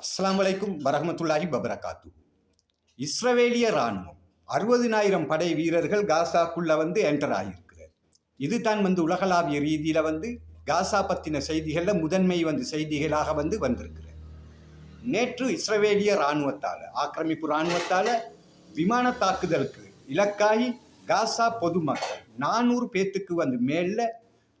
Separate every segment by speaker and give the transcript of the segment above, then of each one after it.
Speaker 1: அஸ்லாம் வலைக்கும் வரஹ்மத்துல்லாஹி பபரகாத்து இஸ்ரவேலிய இராணுவம் அறுபதினாயிரம் படை வீரர்கள் காசாக்குள்ள வந்து என்டர் ஆகியிருக்கிறார். இது தான் வந்து உலகளாவிய ரீதியில் வந்து காசா பற்றின செய்திகளில் முதன்மை வந்து செய்திகளாக வந்து வந்திருக்கிறது நேற்று இஸ்ரவேலிய இராணுவத்தால் ஆக்கிரமிப்பு இராணுவத்தால் விமான தாக்குதலுக்கு இலக்காகி காசா பொதுமக்கள் நானூறு பேத்துக்கு வந்து மேல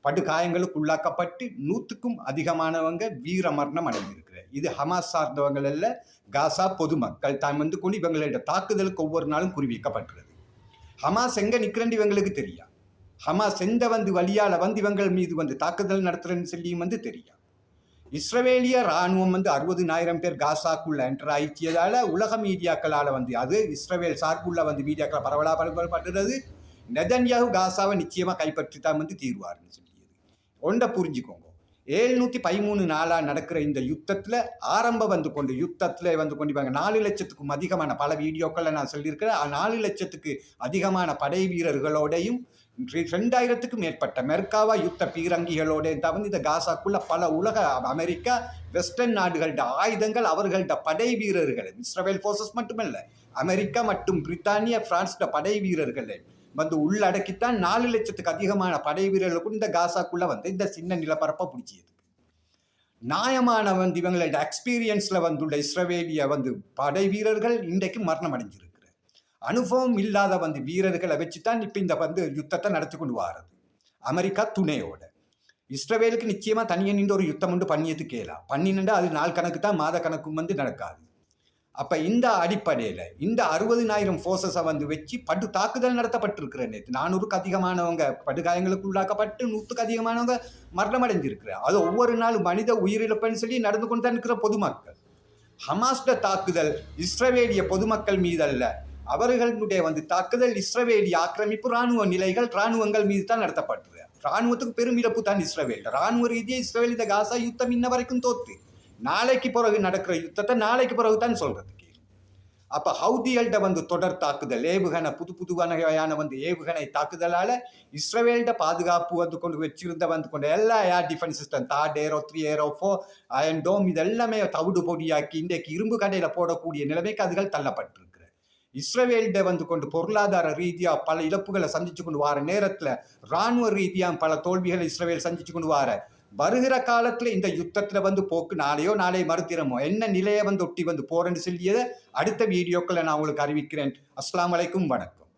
Speaker 1: படுகாயங்களுக்கு உள்ளாக்கப்பட்டு நூற்றுக்கும் அதிகமானவங்க வீர மரணம் அடைஞ்சிருக்கிறார் இது ஹமாஸ் சார்ந்தவங்கள் அல்ல காசா பொதுமக்கள் தான் வந்து கொண்டு இவங்களோட தாக்குதலுக்கு ஒவ்வொரு நாளும் குறிவிக்கப்பட்டுறது ஹமாஸ் எங்கே நிக்கிறேன்னு இவங்களுக்கு தெரியும் ஹமாஸ் எந்த வந்து வழியால் வந்து இவங்கள் மீது வந்து தாக்குதல் நடத்துகிறேன்னு சொல்லியும் வந்து தெரியும் இஸ்ரவேலிய ராணுவம் வந்து அறுபதுனாயிரம் பேர் காசாக்குள்ள என்டர் ஆயிடுச்சியதால உலக மீடியாக்களால் வந்து அது இஸ்ரவேல் சார்புள்ள வந்து மீடியாக்களை பரவலாக பரப்பப்படுறது நெதன்யாகு காசாவை நிச்சயமாக கைப்பற்றி தான் வந்து தீர்வார்னு சொல்லி. ஒன்றை புரிஞ்சுக்கோங்க. ஏழ்நூற்றி பதிமூணு நாளாக நடக்கிற இந்த யுத்தத்தில் ஆரம்ப வந்து கொண்டு யுத்தத்தில் வந்து கொண்டு இவங்க நாலு லட்சத்துக்கும் அதிகமான பல வீடியோக்களில் நான் சொல்லியிருக்கிறேன் நாலு லட்சத்துக்கு அதிகமான படை வீரர்களோடையும் ரெண்டாயிரத்துக்கும் மேற்பட்ட மெர்காவா யுத்த பீரங்கிகளோடையும் தவிர இந்த காசாக்குள்ள பல உலக அமெரிக்கா வெஸ்டர்ன் நாடுகளோட ஆயுதங்கள் அவர்களோட படை வீரர்கள் இஸ்ரவேல் ஃபோர்ஸஸ் மட்டுமல்ல அமெரிக்கா மற்றும் பிரித்தானிய பிரான்ஸ்ட படை வீரர்களை. வந்து உள்ளடக்கித்தான் நாலு லட்சத்துக்கு அதிகமான படை வீரர்களுக்கும் இந்த காசாக்குள்ள வந்து இந்த சின்ன நிலப்பரப்பை பிடிச்சியது நியாயமான வந்து இவங்களோட எக்ஸ்பீரியன்ஸில் வந்துள்ள இஸ்ரவேலிய வந்து படை வீரர்கள் இன்றைக்கு மரணம் அடைஞ்சிருக்கிறார் அனுபவம் இல்லாத வந்து வீரர்களை வச்சு தான் இப்போ இந்த வந்து யுத்தத்தை நடத்தி கொண்டு வாரது. அமெரிக்கா துணையோட. இஸ்ரவேலுக்கு நிச்சயமாக தனியாக நின்று ஒரு யுத்தம் உண்டு பண்ணியது கேலாம் பண்ணினுண்டா அது நாள் கணக்கு தான் மாத கணக்கும் வந்து நடக்காது. அப்போ இந்த அடிப்படையில் இந்த அறுபதினாயிரம் ஃபோர்ஸஸை வந்து வச்சு படு தாக்குதல் நடத்தப்பட்டிருக்கிற நேற்று நானூறுக்கு அதிகமானவங்க படுகாயங்களுக்கு உள்ளாக்கப்பட்டு நூற்றுக்கு அதிகமானவங்க மரணம் அடைஞ்சிருக்கிறார் அது ஒவ்வொரு நாள் மனித உயிரிழப்புன்னு சொல்லி நடந்து கொண்டு தான் இருக்கிற பொதுமக்கள். ஹமாஸ்ட தாக்குதல் இஸ்ரவேலிய பொதுமக்கள் மீதல்ல. அவர்களுடைய வந்து தாக்குதல் இஸ்ரவேலிய ஆக்கிரமிப்பு ராணுவ நிலைகள் ராணுவங்கள் மீது தான் நடத்தப்பட்டது. ராணுவத்துக்கு பெரும் இழப்பு தான் இஸ்ரவேல். ராணுவ ரீதியாக இஸ்ரவேல் இந்த காசா யுத்தம் இன்ன வரைக்கும் தோத்து. நாளைக்கு பிறகு நடக்கிற யுத்தத்தை நாளைக்கு பிறகு தான் சொல்றதுக்கு அப்ப ஹவுதிகள்கிட்ட வந்து தொடர் தாக்குதல் ஏவுகணை புது புது வகையான வந்து ஏவுகணை தாக்குதலால இஸ்ரவேல்ட பாதுகாப்பு வந்து கொண்டு வச்சிருந்த வந்து கொண்டு எல்லா air defence system thought Arrow three Arrow four Iron Dome இதெல்லாமே தவிடு பொடியாக்கி இன்றைக்கு இரும்பு கடையில் போடக்கூடிய நிலைமைக்கு அதுகள் தள்ளப்பட்டிருக்கு இஸ்ரவேல்ட வந்து கொண்டு பொருளாதார ரீதியா பல இழப்புகளை சந்திச்சு கொண்டு வர நேரத்துல ராணுவ ரீதியா பல தோல்விகளை இஸ்ரவேல் சந்திச்சு கொண்டு வர வருகிற காலத்தில் இந்த யுத்தத்தில் வந்து போக்கு நாளையோ நாளை மறுத்திரமோ என்ன நிலையை வந்து ஒட்டி வந்து போறேன்னு சொல்லியதை அடுத்த வீடியோக்களை நான் உங்களுக்கு அறிவிக்கிறேன். அஸ்லாம் வலைக்கும் வணக்கம்.